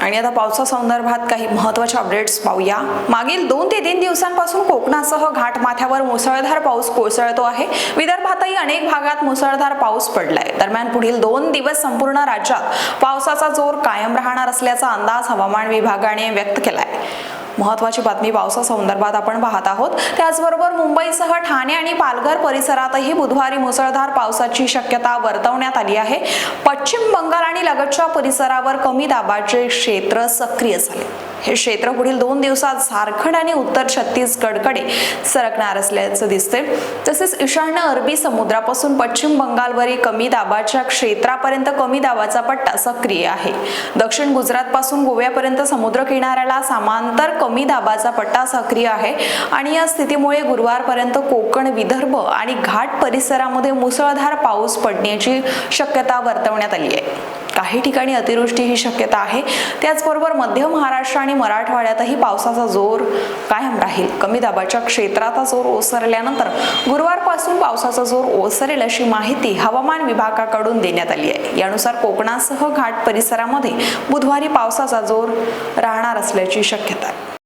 आणि आता पावसासंदर्भात काही महत्त्वाचे अपडेट्स पाहूया. मागील दोन ते तीन दिवसांपासून कोकणासह घाटमाथ्यावर मुसळधार पाऊस कोसळतो आहे. विदर्भातही अनेक भागात मुसळधार पाऊस पडलाय. दरम्यान पुढील दोन दिवस संपूर्ण राज्यात पावसाचा जोर कायम राहणार असल्याचा अंदाज हवामान विभागाने व्यक्त केलाय. महत्वाची बातमी पावसासंदर्भात आपण पाहत आहोत. त्याचबरोबर मुंबईसह ठाणे आणि पालघर परिसरातही बुधवारी मुसळधार पावसाची शक्यता वर्तवण्यात आली आहे. पश्चिम बंगाल आणि लगतच्या परिसरावर कमी दाबाचे क्षेत्र सक्रिय झाले. हे क्षेत्र पुढील दोन दिवसात झारखंड आणि उत्तर छत्तीसगडकडे सरकणार असल्याचं दिसते तसेच ईशान्य अरबी समुद्रापासून पश्चिम बंगालवरील कमी दाबाच्या क्षेत्रापर्यंत कमी दाबाचा पट्टा सक्रिय आहे. दक्षिण गुजरातपासून गोव्यापर्यंत समुद्र किनाऱ्याला समांतर कमी दाबाचा पट्टा सक्रिय आहे आणि या स्थितीमुळे गुरुवारपर्यंत कोकण विदर्भ आणि घाट परिसरामध्ये मुसळधार पाऊस पडण्याची शक्यता वर्तवण्यात आली आहे. काही ठिकाणी अतिवृष्टी ही शक्यता आहे. त्याचबरोबर मध्य महाराष्ट्र आणि मराठवाड्यातही पावसाचा जोर कायम राहील. कमी दाबाच्या क्षेत्राचा जोर ओसरल्यानंतर गुरुवारपासून पावसाचा जोर ओसरेल अशी माहिती हवामान विभागाकडून देण्यात आली आहे. यानुसार कोकणासह घाट परिसरामध्ये बुधवारी पावसाचा जोर राहणार असल्याची शक्यता आहे.